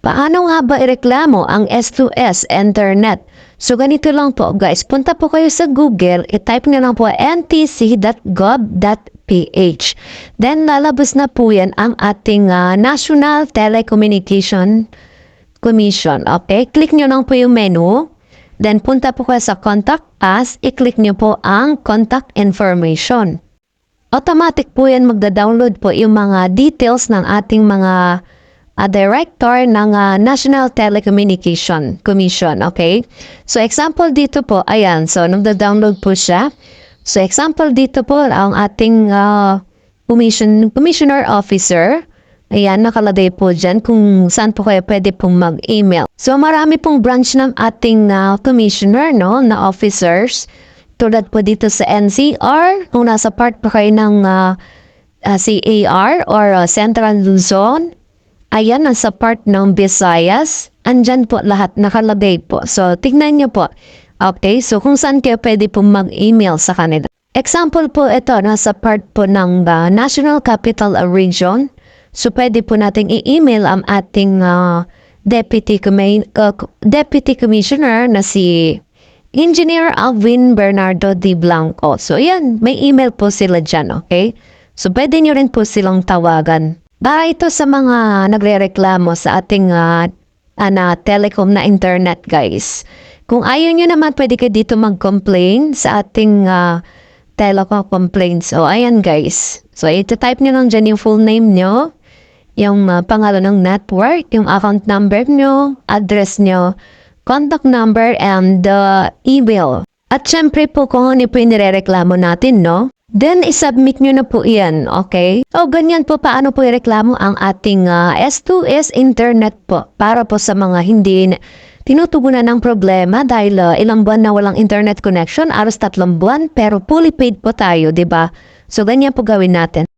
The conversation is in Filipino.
Paano nga ba ireklamo ang S2S Internet? So ganito lang po guys, punta po kayo sa Google, i-type nyo lang po ntc.gov.ph. Then lalabas na po yan ang ating ah, National Telecommunication Commission. Okay, click nyo lang po yung menu. Then punta po kayo sa Contact Us, i-click nyo po ang Contact Information. Automatic po yan magda-download po yung mga details ng ating mga ah, director ng ah, National Telecommunication Commission, okay? So example dito po, ayan, so nagda-download po siya. So example dito po ang ating ah, commission, commissioner officer. Ayan, nakalagay po dyan kung saan po kayo pwede pong mag-email. So marami pong branch ng ating ah, commissioner, no, na officers. Tulad po dito sa NCR, kung nasa part po kayo ng ah, ah, CAR or ah, Central Luzon. Ayan, nasa part ng Visayas. Andyan po lahat, nakalagay po. So, tignan nyo po. Okay, so kung saan kayo pwede po mag-email sa kanila. Example po ito, nasa part po ng ah, National Capital Region. So, pwede po nating i-email ang ating ah, Deputy, uh, Deputy Commissioner na si Engineer Alvin Bernardo D. Blanco. So, yan, may email po sila dyan, okay? So, pwede nyo rin po silang tawagan. Para ito sa mga nagre-reklamo sa ating ah, ana, telecom na internet, guys. Kung ayaw nyo naman, pwede kayo dito mag-complain sa ating ah, telecom complaints. So, ayan, guys. So, ito-type nyo lang dyan yung full name nyo, yung ah, pangalan ng network, yung account number nyo, address nyo, contact number, and the email. At syempre po kung ano po yung nirereklamo natin, no? Then, isubmit nyo na po yan, okay? O, ganyan po paano po ireklamo ang ating ah, S2S internet po para po sa mga hindi na- tinutugunan ng problema dahil ah, ilang buwan na walang internet connection, aros tatlong buwan, pero fully paid po tayo, ba? So, ganyan po gawin natin.